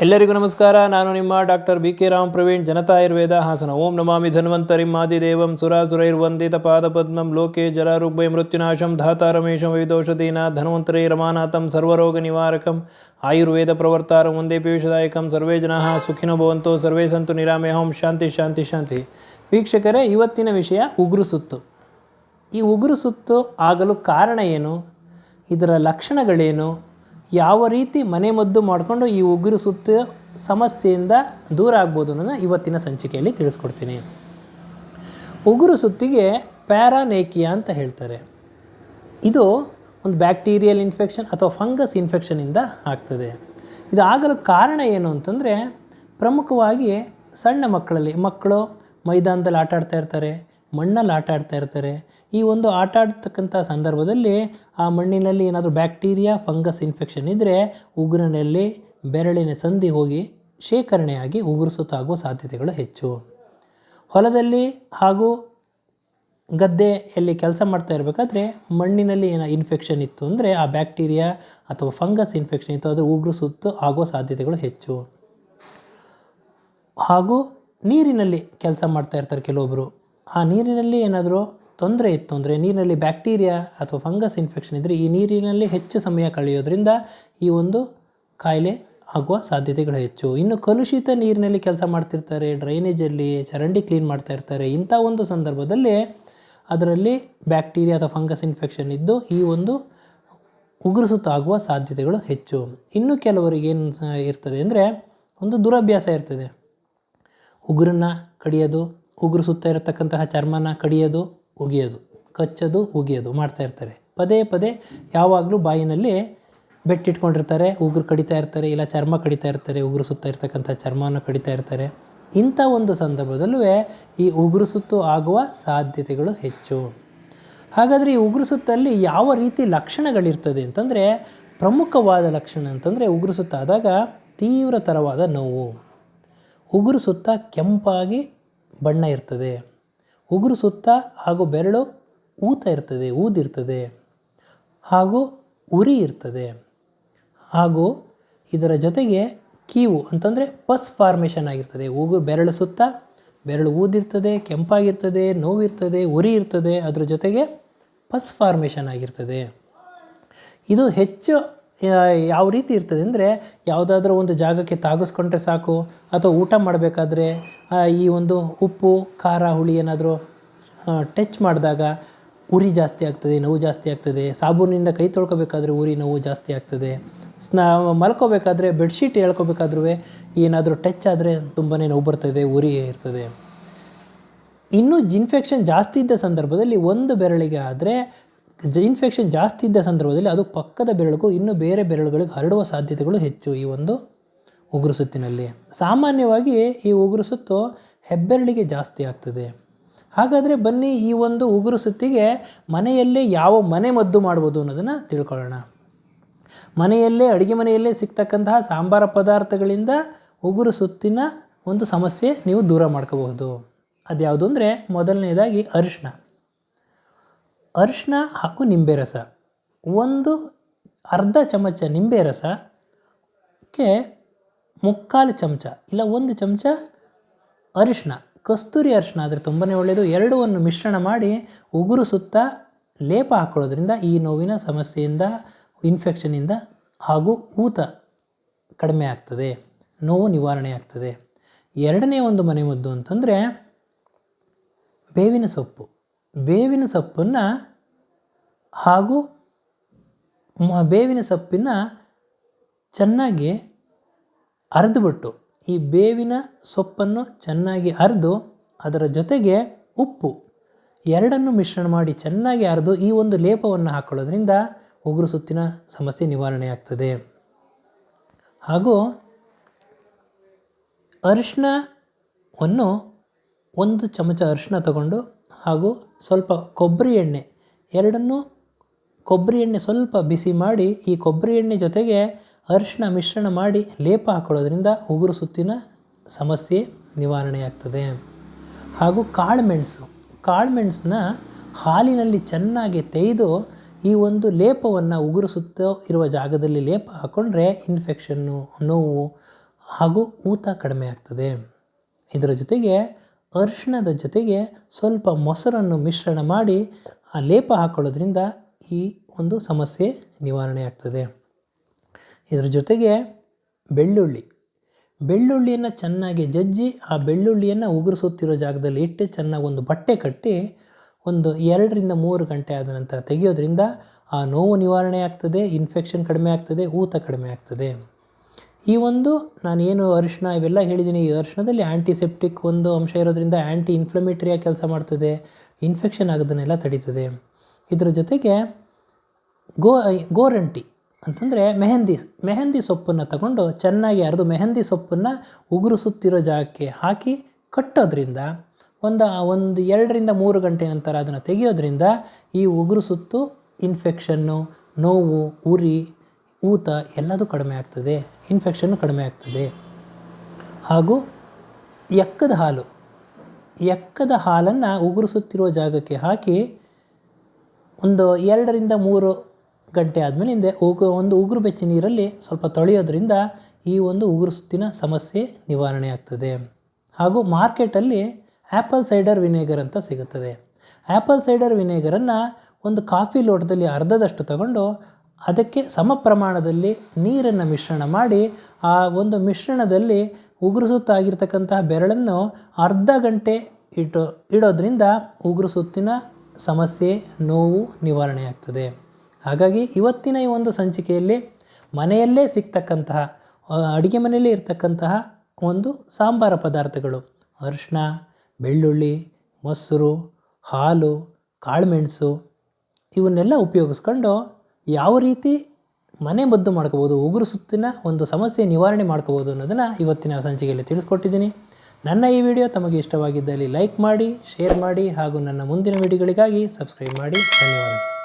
ಎಲ್ಲರಿಗೂ ನಮಸ್ಕಾರ. ನಾನು ನಿಮ್ಮ doctor B K Ram Praveen, Janata Ayurveda, Hassan. ಓಂ ನಮಾಮಿ ಧನ್ವಂತರಿಂ ಆದಿದೇವಂ ಸುರಾಸುರೈರ್ವಂದಿತ ಪಾದಪದ್ಮಂ ಲೋಕೆ ಜರಾರುಗ್ಭೈ ಮೃತ್ಯುನಾಶಂ ಧಾತಾರಮೇಶಂ ವೈದೋಷಧೀನ ಧನ್ವಂತರೈ ರಮಾನಾಥಂ ಸರ್ವರೋಗ ನಿವಾರಕಂ ಆಯುರ್ವೇದ ಪ್ರವರ್ತಾರಂ ಒಂದೇ ಪೀಯೂಷದಾಯಕಂ ಸರ್ವೇ ಜನಃ ಸುಖಿನ ಭವಂತೋ ಸರ್ವೇ ಸಂತು ನಿರಾಮೇಹಂ ಶಾಂತಿ ಶಾಂತಿ ಶಾಂತಿ. ವೀಕ್ಷಕರೇ, ಇವತ್ತಿನ ವಿಷಯ ಉಗುರು ಸುತ್ತು. ಈ ಉಗುರು ಸುತ್ತು ಆಗಲು ಕಾರಣ ಏನು? ಇದರ ಲಕ್ಷಣಗಳೇನು? ಯಾವ ರೀತಿ ಮನೆಮದ್ದು ಮಾಡಿಕೊಂಡು ಈ ಉಗುರು ಸುತ್ತ ಸಮಸ್ಯೆಯಿಂದ ದೂರ ಆಗ್ಬೋದು ಅನ್ನೋದನ್ನ ಇವತ್ತಿನ ಸಂಚಿಕೆಯಲ್ಲಿ ತಿಳಿಸ್ಕೊಡ್ತೀನಿ. ಉಗುರು ಸುತ್ತಿಗೆ ಪ್ಯಾರಾನೇಕಿಯಾ ಅಂತ ಹೇಳ್ತಾರೆ. ಇದು ಒಂದು ಬ್ಯಾಕ್ಟೀರಿಯಲ್ ಇನ್ಫೆಕ್ಷನ್ ಅಥವಾ ಫಂಗಸ್ ಇನ್ಫೆಕ್ಷನಿಂದ ಆಗ್ತದೆ. ಇದು ಆಗಲು ಕಾರಣ ಏನು ಅಂತಂದರೆ ಪ್ರಮುಖವಾಗಿ ಸಣ್ಣ ಮಕ್ಕಳಲ್ಲಿ ಮಕ್ಕಳು ಮೈದಾನದಲ್ಲಿ ಆಟ ಆಡ್ತಾ ಇರ್ತಾರೆ ಮಣ್ಣಲ್ಲಿ ಆಟ ಆಡ್ತಾ ಇರ್ತಾರೆ. ಈ ಒಂದು ಆಟ ಆಡ್ತಕ್ಕಂಥ ಸಂದರ್ಭದಲ್ಲಿ ಆ ಮಣ್ಣಿನಲ್ಲಿ ಏನಾದರೂ ಬ್ಯಾಕ್ಟೀರಿಯಾ, ಫಂಗಸ್ ಇನ್ಫೆಕ್ಷನ್ ಇದ್ದರೆ ಉಗುರಿನಲ್ಲಿ ಬೆರಳಿನ ಸಂಧಿ ಹೋಗಿ ಶೇಖರಣೆಯಾಗಿ ಉಗುರು ಸುತ್ತಾಗುವ ಸಾಧ್ಯತೆಗಳು ಹೆಚ್ಚು. ಹೊಲದಲ್ಲಿ ಹಾಗೂ ಗದ್ದೆಯಲ್ಲಿ ಕೆಲಸ ಮಾಡ್ತಾ ಇರಬೇಕಾದ್ರೆ ಮಣ್ಣಿನಲ್ಲಿ ಏನೋ ಇನ್ಫೆಕ್ಷನ್ ಇತ್ತು ಅಂದರೆ ಆ ಬ್ಯಾಕ್ಟೀರಿಯಾ ಅಥವಾ ಫಂಗಸ್ ಇನ್ಫೆಕ್ಷನ್ ಇತ್ತು ಅದು ಉಗುರು ಸುತ್ತು ಆಗುವ ಸಾಧ್ಯತೆಗಳು ಹೆಚ್ಚು. ಹಾಗೂ ನೀರಿನಲ್ಲಿ ಕೆಲಸ ಮಾಡ್ತಾ ಇರ್ತಾರೆ ಕೆಲವೊಬ್ಬರು ಆ ನೀರಿನಲ್ಲಿ ಏನಾದರೂ ತೊಂದರೆ ಇತ್ತು ಅಂದರೆ ನೀರಿನಲ್ಲಿ ಬ್ಯಾಕ್ಟೀರಿಯಾ ಅಥವಾ ಫಂಗಸ್ ಇನ್ಫೆಕ್ಷನ್ ಇದ್ದರೆ ಈ ನೀರಿನಲ್ಲಿ ಹೆಚ್ಚು ಸಮಯ ಕಳೆಯೋದ್ರಿಂದ ಈ ಒಂದು ಕಾಯಿಲೆ ಆಗುವ ಸಾಧ್ಯತೆಗಳು ಹೆಚ್ಚು. ಇನ್ನು ಕಲುಷಿತ ನೀರಿನಲ್ಲಿ ಕೆಲಸ ಮಾಡ್ತಿರ್ತಾರೆ ಡ್ರೈನೇಜಲ್ಲಿ ಚರಂಡಿ ಕ್ಲೀನ್ ಮಾಡ್ತಾ ಇರ್ತಾರೆ. ಇಂಥ ಒಂದು ಸಂದರ್ಭದಲ್ಲಿ ಅದರಲ್ಲಿ ಬ್ಯಾಕ್ಟೀರಿಯಾ ಅಥವಾ ಫಂಗಸ್ ಇನ್ಫೆಕ್ಷನ್ ಇದ್ದು ಈ ಒಂದು ಉಗುರಿಸುತ್ತ ಆಗುವ ಸಾಧ್ಯತೆಗಳು ಹೆಚ್ಚು. ಇನ್ನು ಕೆಲವರಿಗೆ ಏನು ಇರ್ತದೆ ಅಂದರೆ ಒಂದು ದುರಭ್ಯಾಸ ಇರ್ತದೆ. ಉಗುರನ್ನ ಕಡಿಯೋದು ಉಗುರು ಸುತ್ತ ಇರತಕ್ಕಂತಹ ಚರ್ಮನ ಕಡಿಯೋದು, ಉಗಿಯೋದು, ಕಚ್ಚೋದು, ಉಗಿಯೋದು ಮಾಡ್ತಾ ಇರ್ತಾರೆ. ಪದೇ ಪದೇ ಯಾವಾಗಲೂ ಬಾಯಿನಲ್ಲಿ ಬೆಟ್ಟಿಟ್ಕೊಂಡಿರ್ತಾರೆ, ಉಗುರು ಕಡಿತಾ ಇರ್ತಾರೆ, ಇಲ್ಲ ಚರ್ಮ ಕಡಿತಾ ಇರ್ತಾರೆ, ಉಗುರು ಸುತ್ತ ಇರ್ತಕ್ಕಂಥ ಚರ್ಮವನ್ನು ಕಡಿತಾ ಇರ್ತಾರೆ. ಇಂಥ ಒಂದು ಸಂದರ್ಭದಲ್ಲೂ ಈ ಉಗುರು ಸುತ್ತು ಆಗುವ ಸಾಧ್ಯತೆಗಳು ಹೆಚ್ಚು. ಹಾಗಾದರೆ ಈ ಉಗುರು ಸುತ್ತಲ್ಲಿ ಯಾವ ರೀತಿ ಲಕ್ಷಣಗಳಿರ್ತದೆ ಅಂತಂದರೆ, ಪ್ರಮುಖವಾದ ಲಕ್ಷಣ ಅಂತಂದರೆ ಉಗುರು ಸುತ್ತಾದಾಗ ತೀವ್ರತರವಾದ ನೋವು. ಉಗುರು ಸುತ್ತ ಕೆಂಪಾಗಿ ಬಣ್ಣ ಇರ್ತದೆ. ಉಗುರು ಸುತ್ತ ಹಾಗೂ ಬೆರಳು ಊತ ಇರ್ತದೆ, ಊದಿರ್ತದೆ. ಹಾಗೂ ಉರಿ ಇರ್ತದೆ. ಹಾಗೂ ಇದರ ಜೊತೆಗೆ ಕೀವು ಅಂತಂದರೆ ಪಸ್ ಫಾರ್ಮೇಷನ್ ಆಗಿರ್ತದೆ. ಉಗುರು ಬೆರಳು ಸುತ್ತ ಬೆರಳು ಊದಿರ್ತದೆ, ಕೆಂಪಾಗಿರ್ತದೆ, ನೋವಿರ್ತದೆ, ಉರಿ ಇರ್ತದೆ, ಅದರ ಜೊತೆಗೆ ಪಸ್ ಫಾರ್ಮೇಷನ್ ಆಗಿರ್ತದೆ. ಇದು ಹೆಚ್ಚು ಯಾವ ರೀತಿ ಇರ್ತದೆ ಅಂದರೆ ಯಾವುದಾದ್ರೂ ಒಂದು ಜಾಗಕ್ಕೆ ತಾಗಿಸ್ಕೊಂಡ್ರೆ ಸಾಕು, ಅಥವಾ ಊಟ ಮಾಡಬೇಕಾದ್ರೆ ಈ ಒಂದು ಉಪ್ಪು, ಖಾರ, ಹುಳಿ ಏನಾದರೂ ಟಚ್ ಮಾಡಿದಾಗ ಉರಿ ಜಾಸ್ತಿ ಆಗ್ತದೆ, ನೋವು ಜಾಸ್ತಿ ಆಗ್ತದೆ. ಸಾಬೂನಿಂದ ಕೈ ತೊಳ್ಕೊಬೇಕಾದ್ರೆ ಉರಿ, ನೋವು ಜಾಸ್ತಿ ಆಗ್ತದೆ. ಸ್ನಾ, ಮಲ್ಕೋಬೇಕಾದ್ರೆ ಬೆಡ್ಶೀಟ್ ಹೇಳ್ಕೋಬೇಕಾದ್ರೂ ಏನಾದರೂ ಟಚ್ ಆದರೆ ತುಂಬಾ ನೋವು ಬರ್ತದೆ, ಉರಿ ಇರ್ತದೆ. ಇನ್ನೂ ಇನ್ಫೆಕ್ಷನ್ ಜಾಸ್ತಿ ಇದ್ದ ಸಂದರ್ಭದಲ್ಲಿ ಒಂದು ಬೆರಳಿಗೆ ಆದರೆ ಇನ್ಫೆಕ್ಷನ್ ಜಾಸ್ತಿ ಇದ್ದ ಸಂದರ್ಭದಲ್ಲಿ ಅದು ಪಕ್ಕದ ಬೆರಳಿಗೂ ಇನ್ನೂ ಬೇರೆ ಬೆರಳುಗಳಿಗೆ ಹರಡುವ ಸಾಧ್ಯತೆಗಳು ಹೆಚ್ಚು ಈ ಒಂದು ಉಗುರು ಸುತ್ತಿನಲ್ಲಿ. ಸಾಮಾನ್ಯವಾಗಿ ಈ ಉಗುರು ಸುತ್ತು ಹೆಬ್ಬೆರಳಿಗೆ ಜಾಸ್ತಿ ಆಗ್ತದೆ. ಹಾಗಾದರೆ ಬನ್ನಿ ಈ ಒಂದು ಉಗುರು ಸುತ್ತಿಗೆ ಮನೆಯಲ್ಲೇ ಯಾವ ಮನೆ ಮದ್ದು ಮಾಡ್ಬೋದು ಅನ್ನೋದನ್ನು ತಿಳ್ಕೊಳ್ಳೋಣ. ಮನೆಯಲ್ಲೇ, ಅಡುಗೆ ಮನೆಯಲ್ಲೇ ಸಿಗ್ತಕ್ಕಂತಹ ಸಾಂಬಾರ ಪದಾರ್ಥಗಳಿಂದ ಉಗುರು ಸುತ್ತಿನ ಒಂದು ಸಮಸ್ಯೆ ನೀವು ದೂರ ಮಾಡ್ಕೋಬಹುದು. ಅದ್ಯಾವುದು ಅಂದರೆ ಮೊದಲನೇದಾಗಿ ಅರಿಶಿನ ಅರಿಶಿನ ಹಾಗೂ ನಿಂಬೆ ರಸ. ಒಂದು ಅರ್ಧ ಚಮಚ ನಿಂಬೆ ರಸಕ್ಕೆ ಮುಕ್ಕಾಲು ಚಮಚ ಇಲ್ಲ ಒಂದು ಚಮಚ ಅರಿಶಿನ ಕಸ್ತೂರಿ ಅರಿಶಿನ ಆದರೆ ತುಂಬಾ ಒಳ್ಳೆಯದು ಎರಡವನ್ನು ಮಿಶ್ರಣ ಮಾಡಿ ಉಗುರು ಸುತ್ತ ಲೇಪ ಹಾಕೊಳ್ಳೋದ್ರಿಂದ ಈ ನೋವಿನ ಸಮಸ್ಯೆಯಿಂದ ಇನ್ಫೆಕ್ಷನಿಂದ ಹಾಗೂ ಊತ ಕಡಿಮೆ ಆಗ್ತದೆ, ನೋವು ನಿವಾರಣೆ ಆಗ್ತದೆ. ಎರಡನೇ ಒಂದು ಮನೆಮದ್ದು ಅಂತಂದರೆ ಬೇವಿನ ಸೊಪ್ಪು. ಬೇವಿನ ಸೊಪ್ಪನ್ನು ಹಾಗೂ ಬೇವಿನ ಸೊಪ್ಪಿನ ಚೆನ್ನಾಗಿ ಅರೆದುಬಿಟ್ಟು, ಈ ಬೇವಿನ ಸೊಪ್ಪನ್ನು ಚೆನ್ನಾಗಿ ಅರೆದು, ಅದರ ಜೊತೆಗೆ ಉಪ್ಪು ಎರಡನ್ನು ಮಿಶ್ರಣ ಮಾಡಿ ಚೆನ್ನಾಗಿ ಅರೆದು, ಈ ಒಂದು ಲೇಪವನ್ನು ಹಾಕೊಳ್ಳೋದ್ರಿಂದ ಉಗುರು ಸುತ್ತಿನ ಸಮಸ್ಯೆ ನಿವಾರಣೆ ಆಗ್ತದೆ ಹಾಗೂ ಅರಿಶಿಣವನ್ನು ಒಂದು ಚಮಚ ಅರಿಶಿನ ತಗೊಂಡು ಹಾಗೂ ಸ್ವಲ್ಪ ಕೊಬ್ಬರಿ ಎಣ್ಣೆ ಎರಡನ್ನೂ ಕೊಬ್ಬರಿ ಎಣ್ಣೆ ಸ್ವಲ್ಪ ಬಿಸಿ ಮಾಡಿ, ಈ ಕೊಬ್ಬರಿ ಎಣ್ಣೆ ಜೊತೆಗೆ ಅರಿಶಿನ ಮಿಶ್ರಣ ಮಾಡಿ ಲೇಪ ಹಾಕೊಳ್ಳೋದ್ರಿಂದ ಉಗುರು ಸುತ್ತಿನ ಸಮಸ್ಯೆ ನಿವಾರಣೆಯಾಗ್ತದೆ. ಹಾಗೂ ಕಾಳುಮೆಣಸು. ಕಾಳುಮೆಣಸನ್ನ ಹಾಲಿನಲ್ಲಿ ಚೆನ್ನಾಗಿ ತೆಗೆದು ಈ ಒಂದು ಲೇಪವನ್ನು ಉಗುರು ಸುತ್ತ ಇರುವ ಜಾಗದಲ್ಲಿ ಲೇಪ ಹಾಕ್ಕೊಂಡ್ರೆ ಇನ್ಫೆಕ್ಷನ್ನು ನೋವು ಹಾಗೂ ಊತ ಕಡಿಮೆ ಆಗ್ತದೆ. ಇದರ ಜೊತೆಗೆ ಅರಿಶಿಣದ ಜೊತೆಗೆ ಸ್ವಲ್ಪ ಮೊಸರನ್ನು ಮಿಶ್ರಣ ಮಾಡಿ ಆ ಲೇಪ ಹಾಕೊಳ್ಳೋದ್ರಿಂದ ಈ ಒಂದು ಸಮಸ್ಯೆ ನಿವಾರಣೆ ಆಗ್ತದೆ. ಇದರ ಜೊತೆಗೆ ಬೆಳ್ಳುಳ್ಳಿ. ಬೆಳ್ಳುಳ್ಳಿಯನ್ನು ಚೆನ್ನಾಗಿ ಜಜ್ಜಿ ಆ ಬೆಳ್ಳುಳ್ಳಿಯನ್ನು ಉಗುರಿಸುತ್ತಿರೋ ಜಾಗದಲ್ಲಿ ಇಟ್ಟು ಚೆನ್ನಾಗಿ ಒಂದು ಬಟ್ಟೆ ಕಟ್ಟಿ ಒಂದು ಎರಡರಿಂದ ಮೂರು ಗಂಟೆ ಆದ ನಂತರ ತೆಗೆಯೋದ್ರಿಂದ ಆ ನೋವು ನಿವಾರಣೆ ಆಗ್ತದೆ ಇನ್ಫೆಕ್ಷನ್ ಕಡಿಮೆ ಆಗ್ತದೆ, ಊತ ಕಡಿಮೆ ಆಗ್ತದೆ. ಈ ಒಂದು ನಾನು ಏನು ಅರಿಶಿನ ಇವೆಲ್ಲ ಹೇಳಿದ್ದೀನಿ, ಈ ಅರಿಶಿಣದಲ್ಲಿ ಆ್ಯಂಟಿಸೆಪ್ಟಿಕ್ ಒಂದು ಅಂಶ ಇರೋದ್ರಿಂದ ಆ್ಯಂಟಿ ಇನ್ಫ್ಲಮೇಟ್ರಿಯಾಗಿ ಕೆಲಸ ಮಾಡ್ತದೆ. ಇನ್ಫೆಕ್ಷನ್ ಆಗೋದನ್ನೆಲ್ಲ ತಡೀತದೆ. ಇದರ ಜೊತೆಗೆ ಗೋ, ಗೋರಂಟಿ ಅಂತಂದರೆ ಮೆಹಂದಿ ಮೆಹಂದಿ ಸೊಪ್ಪನ್ನು ತಗೊಂಡು ಚೆನ್ನಾಗಿ ಅರೆದು ಮೆಹಂದಿ ಸೊಪ್ಪನ್ನು ಉಗುರಿಸುತ್ತಿರೋ ಜಾಗಕ್ಕೆ ಹಾಕಿ ಕಟ್ಟೋದ್ರಿಂದ ಒಂದು ಒಂದು ಎರಡರಿಂದ ಮೂರು ಗಂಟೆ ನಂತರ ಅದನ್ನು ತೆಗೆಯೋದ್ರಿಂದ ಈ ಉಗುರು ಸುತ್ತು ಇನ್ಫೆಕ್ಷನ್ನು ನೋವು, ಉರಿ, ಊತ ಎಲ್ಲದೂ ಕಡಿಮೆ ಆಗ್ತದೆ. ಇನ್ಫೆಕ್ಷನ್ನು ಕಡಿಮೆ ಆಗ್ತದೆ. ಹಾಗೂ ಎಕ್ಕದ ಹಾಲು, ಎಕ್ಕದ ಹಾಲನ್ನು ಉಗುರಿಸುತ್ತಿರುವ ಜಾಗಕ್ಕೆ ಹಾಕಿ ಒಂದು ಎರಡರಿಂದ ಮೂರು ಗಂಟೆ ಆದಮೇಲಿಂದ ಉಗು, ಒಂದು ಉಗುರು ಬೆಚ್ಚ ನೀರಲ್ಲಿ ಸ್ವಲ್ಪ ತೊಳೆಯೋದ್ರಿಂದ ಈ ಒಂದು ಉಗುರು ಸುತ್ತಿನ ಸಮಸ್ಯೆ ನಿವಾರಣೆ ಆಗ್ತದೆ. ಹಾಗೂ ಮಾರ್ಕೆಟಲ್ಲಿ ಆ್ಯಪಲ್ ಸೈಡರ್ ವಿನೇಗರ್ ಅಂತ ಸಿಗುತ್ತದೆ. ಆ್ಯಪಲ್ ಸೈಡರ್ ವಿನೇಗರನ್ನು ಒಂದು ಕಾಫಿ ಲೋಟದಲ್ಲಿ ಅರ್ಧದಷ್ಟು ತಗೊಂಡು ಅದಕ್ಕೆ ಸಮ ಪ್ರಮಾಣದಲ್ಲಿ ನೀರನ್ನು ಮಿಶ್ರಣ ಮಾಡಿ, ಆ ಒಂದು ಮಿಶ್ರಣದಲ್ಲಿ ಉಗುರು ಸುತ್ತಾಗಿರ್ತಕ್ಕಂತಹ ಬೆರಳನ್ನು ಅರ್ಧ ಗಂಟೆ ಇಟ್ಟು, ಇಡೋದ್ರಿಂದ ಉಗುರು ಸುತ್ತಿನ ಸಮಸ್ಯೆ, ನೋವು ನಿವಾರಣೆ ಆಗ್ತದೆ ಹಾಗಾಗಿ ಇವತ್ತಿನ ಈ ಒಂದು ಸಂಚಿಕೆಯಲ್ಲಿ ಮನೆಯಲ್ಲೇ ಸಿಗ್ತಕ್ಕಂತಹ ಅಡುಗೆ ಮನೆಯಲ್ಲೇ ಇರ್ತಕ್ಕಂತಹ ಒಂದು ಸಾಂಬಾರ ಪದಾರ್ಥಗಳು. ಅರಿಶಿನ ಬೆಳ್ಳುಳ್ಳಿ, ಮೊಸರು, ಹಾಲು, ಕಾಳುಮೆಣಸು ಇವನ್ನೆಲ್ಲ ಉಪಯೋಗಿಸ್ಕೊಂಡು ಯಾವ ರೀತಿ ಮನೆ ಮದ್ದು ಮಾಡ್ಕೋಬೋದು, ಉಗುರು ಸುತ್ತಿನ ಒಂದು ಸಮಸ್ಯೆ ನಿವಾರಣೆ ಮಾಡ್ಕೋಬೋದು ಅನ್ನೋದನ್ನು ಇವತ್ತಿನ ಸಂಚಿಕೆಯಲ್ಲಿ ತಿಳಿಸ್ಕೊಟ್ಟಿದ್ದೀನಿ. ನನ್ನ ಈ ವಿಡಿಯೋ ತಮಗೆ ಇಷ್ಟವಾಗಿದ್ದಲ್ಲಿ ಲೈಕ್ ಮಾಡಿ, ಶೇರ್ ಮಾಡಿ ಹಾಗೂ ನನ್ನ ಮುಂದಿನ ವಿಡಿಯೋಗಳಿಗಾಗಿ ಸಬ್ಸ್ಕ್ರೈಬ್ ಮಾಡಿ. ಧನ್ಯವಾದಗಳು.